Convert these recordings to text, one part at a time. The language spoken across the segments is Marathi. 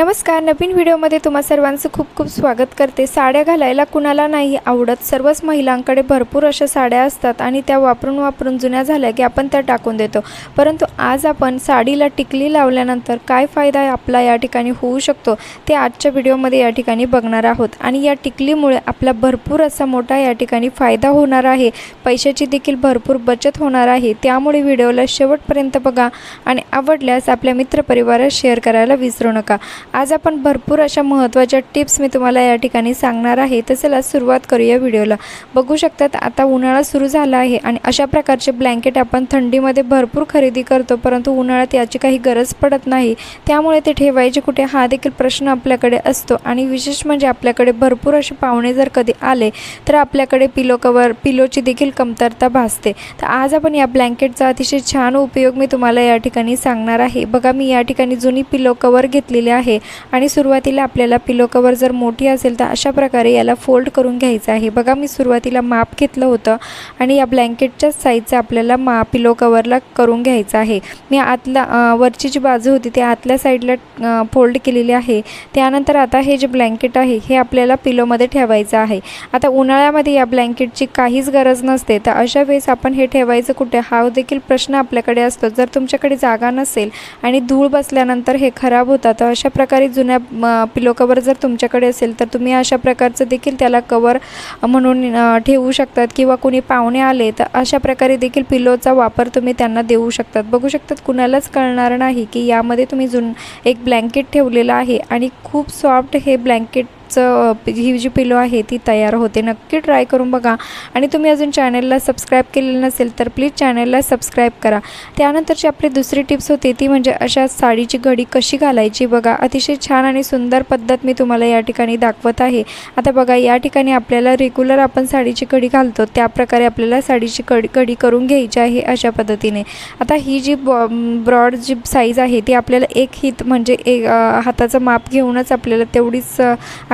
नमस्कार नवीन व्हिडिओमध्ये तुम्हा सर्वांचं खूप खूप स्वागत करते. साड्या घालायला कुणाला नाही आवडत. सर्वच महिलांकडे भरपूर अशा साड्या असतात आणि त्या वापरून वापरून जुन्या झाल्या की आपण त्या टाकून देतो. परंतु आज आपण साडीला टिकली लावल्यानंतर काय फायदा आपला या ठिकाणी होऊ शकतो ते आजच्या व्हिडिओमध्ये या ठिकाणी बघणार आहोत. आणि या टिकलीमुळे आपला भरपूर असा मोठा या ठिकाणी फायदा होणार आहे. पैशाची देखील भरपूर बचत होणार आहे. त्यामुळे व्हिडिओला शेवटपर्यंत बघा आणि आवडल्यास आपल्या मित्रपरिवारात शेअर करायला विसरू नका. आज आपण भरपूर अशा महत्त्वाच्या टिप्स मी तुम्हाला या ठिकाणी सांगणार आहे. तर चला सुरुवात करूया व्हिडिओला. बघू शकतात आता उन्हाळा सुरू झाला आहे आणि अशा प्रकारचे ब्लँकेट आपण थंडीमध्ये भरपूर खरेदी करतो परंतु उन्हाळ्यात याची काही गरज पडत नाही. त्यामुळे ते ठेवायचे कुठे हा देखील प्रश्न आपल्याकडे असतो. आणि विशेष म्हणजे आपल्याकडे भरपूर असे पाहुणे जर कधी आले तर आपल्याकडे पिलो कवर पिलोची देखील कमतरता भासते. तर आज आपण या ब्लँकेटचा अतिशय छान उपयोग मी तुम्हाला या ठिकाणी सांगणार आहे. बघा मी या ठिकाणी जुनी पिलो कवर घेतलेली आहे. आणि सुरुवातीला आपल्याला पिलो कवर जर मोठी असेल तर अशा प्रकारे याला फोल्ड करून घ्यायचं आहे. बघा मी सुरुवातीला माप घेतलं होतं आणि या ब्लँकेटच्या साईजचं आपल्याला मा पिलो कवरला करून घ्यायचं आहे. मी आतला वरची जी बाजू होती ती आतल्या साईडला फोल्ड केलेली आहे. त्यानंतर आता हे जे ब्लँकेट आहे हे आपल्याला पिलोमध्ये ठेवायचं आहे. आता उन्हाळ्यामध्ये या ब्लँकेटची काहीच गरज नसते. तर अशा वेळेस आपण हे ठेवायचं कुठे? हा देखील प्रश्न आपल्याकडे असतो. जर तुमच्याकडे जागा नसेल आणि धूळ बसल्यानंतर हे खराब होतात तर अशा प्रकारे जुन्या म, पिलो कवर जर तुमच्याकडे असेल तर तुम्ही अशा प्रकारचं देखील त्याला कवर म्हणून ठेवू शकतात किंवा कोणी पाहुणे आले तर अशा प्रकारे देखील पिलोचा वापर तुम्ही त्यांना देऊ शकतात. बघू शकतात कुणालाच कळणार नाही की यामध्ये तुम्ही जुन एक ब्लँकेट ठेवलेलं आहे आणि खूप सॉफ्ट हे ब्लँकेट चं ही जी पिलो आहे ती तयार होते. नक्की ट्राय करून बघा. आणि तुम्ही अजून चॅनलला सबस्क्राईब केलेलं नसेल तर प्लीज चॅनलला सबस्क्राईब करा. त्यानंतरची आपली दुसरी टिप्स होती ती म्हणजे अशा साडीची घडी कशी घालायची बघा. अतिशय छान आणि सुंदर पद्धत मी तुम्हाला या ठिकाणी दाखवत आहे. आता बघा या ठिकाणी आपल्याला रेग्युलर आपण साडीची घडी घालतो. त्या प्रकारे आपल्याला साडीची कडी कडी करून घ्यायची आहे अशा पद्धतीने. आता ही जी बॉ ब्रॉड जी साईज आहे ती आपल्याला एक हित म्हणजे एक हाताचं माप घेऊनच आपल्याला तेवढीच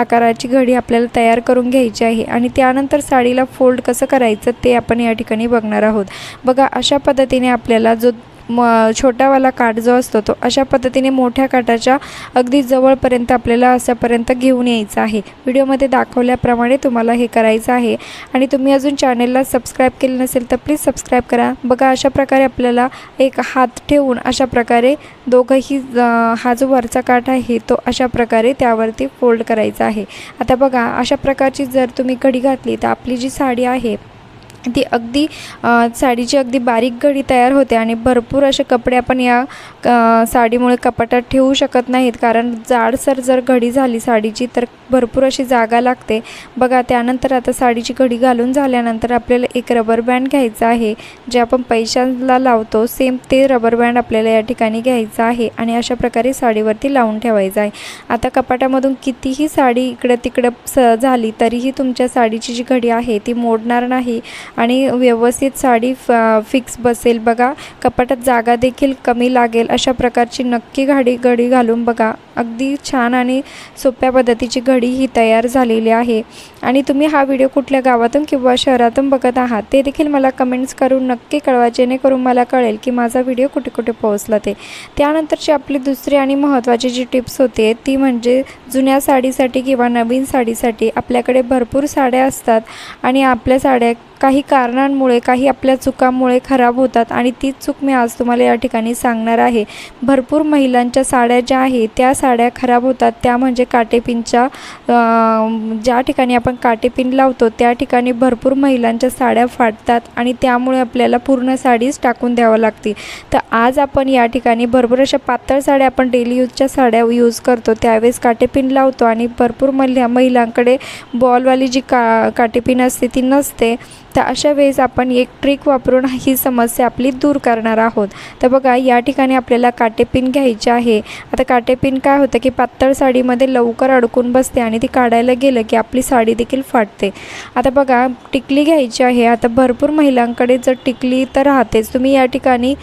आकाराची घडी आपल्याला तयार करून घ्यायची आहे आणि त्यानंतर साडीला फोल्ड कसं करायचं ते आपण या ठिकाणी बघणार आहोत. बघा अशा पद्धतीने आपल्याला जो म छोटावाला काठ जो असतो तो अशा पद्धतीने मोठ्या काठाच्या अगदी जवळपर्यंत आपल्याला अशापर्यंत घेऊन यायचं आहे. व्हिडिओमध्ये दाखवल्याप्रमाणे तुम्हाला हे करायचं आहे. आणि तुम्ही अजून चॅनलला सबस्क्राईब केलं नसेल तर प्लीज सबस्क्राईब करा. बघा अशा प्रकारे आपल्याला एक हात ठेवून अशा प्रकारे दोघंही हा जो वरचा काठ आहे तो अशा प्रकारे त्यावरती फोल्ड करायचा आहे. आता बघा अशा प्रकारची जर तुम्ही घडी घातली तर आपली जी साडी आहे ती अगदी साडीची अगदी बारीक घडी तयार होते आणि भरपूर असे कपडे आपण या साडीमुळे कपाटात ठेवू शकत नाहीत. कारण जाडसर जर घडी झाली साडीची तर भरपूर अशी जागा लागते. बघा त्यानंतर आता साडीची घडी घालून झाल्यानंतर आपल्याला एक रबर बँड घ्यायचा आहे जे आपण पैशाला लावतो. सेम ते रबर बँड आपल्याला या ठिकाणी घ्यायचं आहे आणि अशा प्रकारे साडीवरती लावून ठेवायचं आहे. आता कपाटामधून कितीही साडी इकडं तिकडं स झाली तरीही तुमच्या साडीची जी घडी आहे ती मोडणार नाही. आणि व्यवस्थित साडी फ फिक्स बसेल बघा. कपाटात जागा देखील कमी लागेल. अशा प्रकारची नक्की घाडी घडी घालून बघा. अगदी छान आणि सोप्या पद्धतीची घडी ही तयार झालेली आहे. आणि तुम्ही हा व्हिडिओ कुठल्या गावातून किंवा शहरातून बघत आहात ते देखील मला कमेंट्स करून नक्की कळवा जेणेकरून मला कळेल की माझा व्हिडिओ कुठे कुठे पोहोचला ते. त्यानंतरची आपली दुसरी आणि महत्त्वाची जी टिप्स होते ती म्हणजे जुन्या साडीसाठी किंवा नवीन साडीसाठी आपल्याकडे भरपूर साड्या असतात आणि आपल्या साड्या काही कारणांमुळे काही आपल्या चुकांमुळे खराब होतात आणि तीच चूक मी आज तुम्हाला या ठिकाणी सांगणार आहे. भरपूर महिलांच्या साड्या ज्या आहे त्या साड्या खराब होतात. त्या म्हणजे काटेपिंच्या ज्या ठिकाणी आपण काटेपिन लावतो त्या ठिकाणी भरपूर महिलांच्या साड्या फाटतात आणि त्यामुळे आपल्याला पूर्ण साडीच टाकून द्यावं लागते. तर आज आपण या ठिकाणी भरपूर अशा पातळ साड्या आपण डेली यूजच्या साड्या यूज करतो त्यावेळेस काटेपिन लावतो आणि भरपूर महिला महिलांकडे बॉलवाली जी का काटेपिन असते ती नसते. तर अशा वेळेस आपण एक ट्रिक वापरून ही समस्या आपली दूर करणार आहोत. तर बघा या ठिकाणी आपल्याला काटेपिन घ्यायची आहे. आता काटेपिन काय होतं की पातळ साडीमध्ये लवकर अडकून बसते आणि ती काढायला गेलं की आपली साडी देखील फाटते. आता बघा टिकली घ्यायची आहे. आता भरपूर महिलांकडे जर टिकली तर राहतेच. तुम्ही या ठिकाणी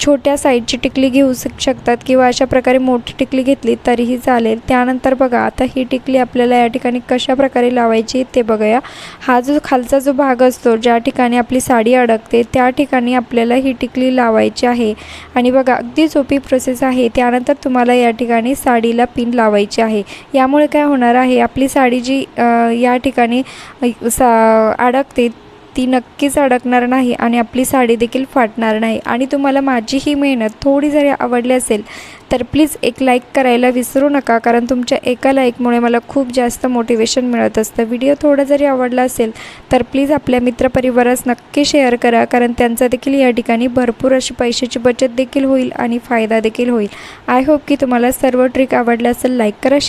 छोट्या साईजची टिकली घेऊ शकतात किंवा अशा प्रकारे मोठी टिकली घेतली तरीही चालेल. त्यानंतर बघा आता ही टिकली आपल्याला या ठिकाणी कशा प्रकारे लावायची ते बघूया. हा जो खालचा जो भाग भाग असतो. ज्या ठिकाणी आपली साडी अडकते त्या ठिकाणी आपल्याला ही टिकली लावायची आहे. आणि बघा अगदी सोपी प्रोसेस आहे. त्यानंतर तुम्हाला या ठिकाणी साडीला पिन लावायची आहे. यामुळे काय होणार आहे? आपली साडी जी या ठिकाणी सा अडकते ती नक्कीच अडकणार नाही आणि आपली साडी देखील फाटणार नाही. आणि तुम्हाला माझी ही मेहनत थोडी जरी आवडली असेल तर प्लीज एक लाईक करायला विसरू नका कारण तुमच्या एका लाईकमुळे मला खूप जास्त मोटिवेशन मिळत असतं. व्हिडिओ थोडा जरी आवडला असेल तर प्लीज आपल्या मित्रपरिवारास नक्की शेअर करा कारण त्यांचा देखील या ठिकाणी भरपूर अशी पैशाची बचत देखील होईल आणि फायदा देखील होईल. आय होप की तुम्हाला सर्व ट्रिक आवडल्या असेल लाईक करा शेअर